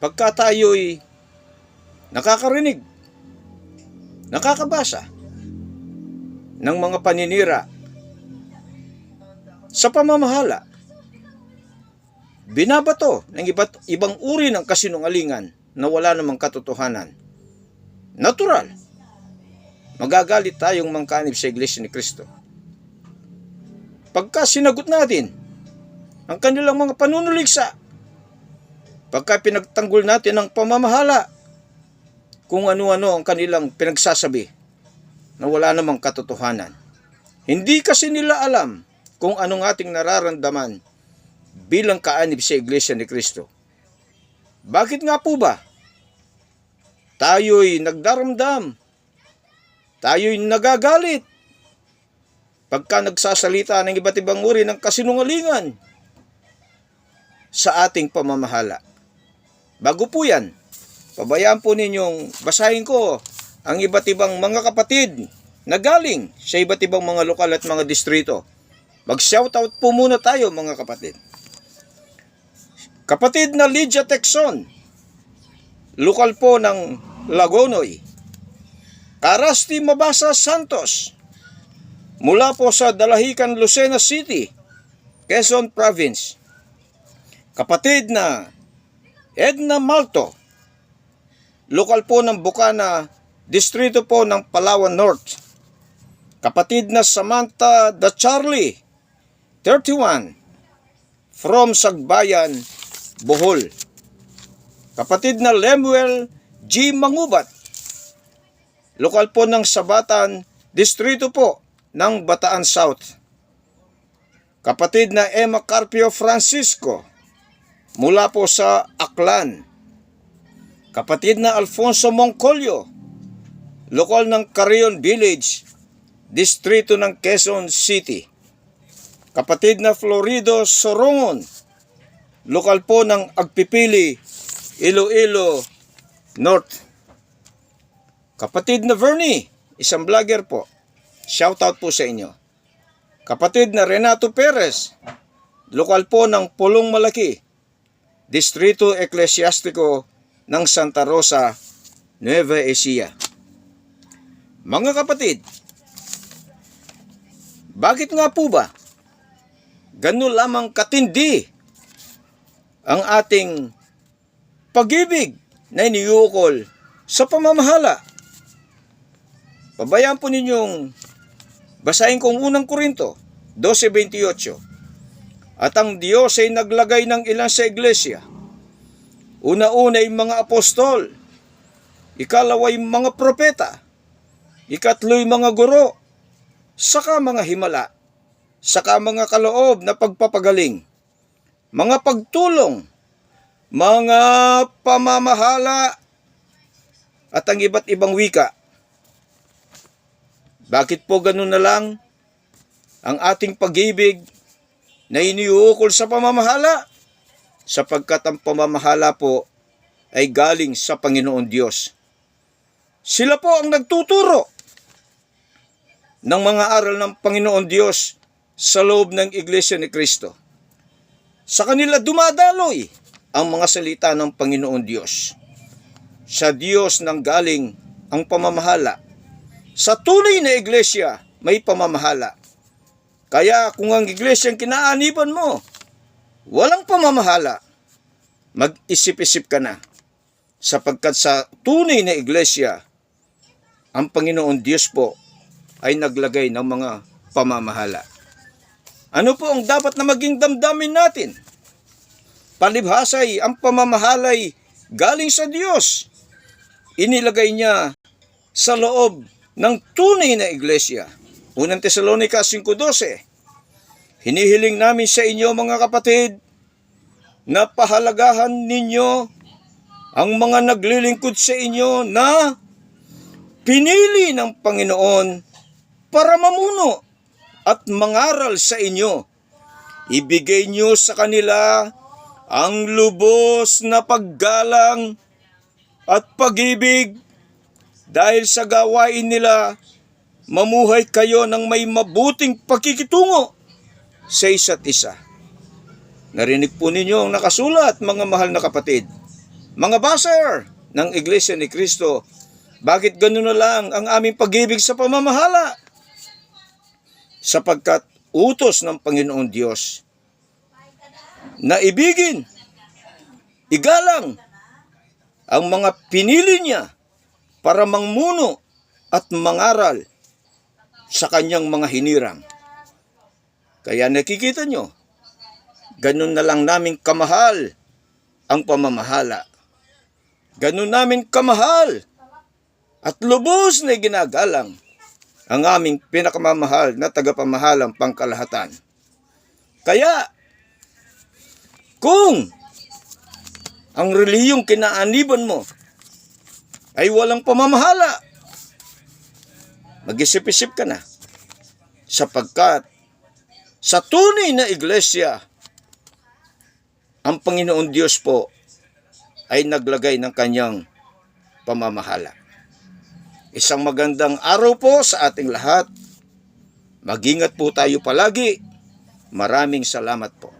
pagka tayo'y nakakarinig, nakakabasa ng mga paninira sa pamamahala, binabato ng iba't ibang uri ng kasinungalingan na wala namang katotohanan. Natural. Magagalit tayong mangkanib sa Iglesia ni Kristo. Pagka sinagot natin ang kanilang mga panunuligsa, pagka pinagtanggol natin ang pamamahala, kung ano-ano ang kanilang pinagsasabi na wala namang katotohanan. Hindi kasi nila alam kung anong ating nararamdaman bilang kaanib sa Iglesia ni Kristo. Bakit nga po ba? Tayo'y nagdaramdam. Tayo'y nagagalit. Pagka nagsasalita ng iba't ibang uri ng kasinungalingan sa ating pamamahala. Bago po yan, pabayaan po ninyong basahin ko ang iba't ibang mga kapatid na galing sa iba't ibang mga lokal at mga distrito. Mag-shoutout po muna tayo mga kapatid. Kapatid na Lydia Texon, lokal po ng Lagonoy. Karasti Mabasa Santos, mula po sa Dalahican, Lucena City, Quezon Province. Kapatid na Edna Malto, lokal po ng Bukana, distrito po ng Palawan North. Kapatid na Samantha da Charlie, 31, from Sagbayan, Bohol. Kapatid na Lemuel G. Mangubat, lokal po ng Sabatan, distrito po ng Bataan South. Kapatid na Emma Carpio Francisco, mula po sa Aklan. Kapatid na Alfonso Moncolio, lokal ng Carrion Village, distrito ng Quezon City. Kapatid na Florido Sorongon, lokal po ng Agpipili, Iloilo North. Kapatid na Vernie, isang vlogger po. Shoutout po sa inyo. Kapatid na Renato Perez, lokal po ng Pulong Malaki, Distrito Eklesiastiko ng Santa Rosa, Nueva Ecija. Mga kapatid, bakit nga po ba ganun lamang katindi ang ating pag-ibig na iniukol sa pamamahala? Pabayaan po ninyong basahin kong unang Korinto 12.28 At ang Diyos ay naglagay ng ilan sa iglesia. Una-una ay mga apostol, ikalaway mga propeta, ikatlo'y mga guro, saka mga himala, saka mga kaloob na pagpapagaling, mga pagtulong, mga pamamahala, at ang iba't ibang wika. Bakit po ganun na lang ang ating pag-ibig na iniukol sa pamamahala? Sapagkat ang pamamahala po ay galing sa Panginoon Diyos. Sila po ang nagtuturo ng mga aral ng Panginoon Diyos sa loob ng Iglesia ni Kristo. Sa kanila dumadaloy ang mga salita ng Panginoon Diyos. Sa Diyos nang galing ang pamamahala. Sa tunay na iglesia, may pamamahala. Kaya kung ang iglesia ang kinaaniban mo, walang pamamahala, mag-isip-isip ka na. Sapagkat sa tunay na iglesia, ang Panginoon Diyos po ay naglagay ng mga pamamahala. Ano po ang dapat na maging damdamin natin? Palibhasay, ang pamamahalay galing sa Diyos. Inilagay niya sa loob ng tunay na iglesia. Unang Tesalonica 5.12 Hinihiling namin sa inyo mga kapatid na pahalagahan ninyo ang mga naglilingkod sa inyo na pinili ng Panginoon para mamuno at mangaral sa inyo. Ibigay niyo sa kanila ang lubos na paggalang at pag-ibig dahil sa gawain nila, mamuhay kayo ng may mabuting pakikitungo sa isa't isa. Narinig po ninyo ang nakasulat, mga mahal na kapatid. Mga baser ng Iglesia ni Kristo, bakit ganun na lang ang aming pag-ibig sa pamamahala? Sapagkat utos ng Panginoon Diyos na ibigin, igalang ang mga pinili niya para mangmuno at mangaral sa kanyang mga hinirang. Kaya nakikita nyo, ganun na lang namin kamahal ang pamamahala. Ganun namin kamahal at lubos na ginagalang ang aming pinakamamahal na tagapamahalang pangkalahatan. Kaya, kung ang reliyong kinaaniban mo ay walang pamamahala, mag-isip-isip ka na sapagkat sa tunay na iglesia, ang Panginoon Diyos po ay naglagay ng kanyang pamamahala. Isang magandang araw po sa ating lahat. Magingat po tayo palagi. Maraming salamat po.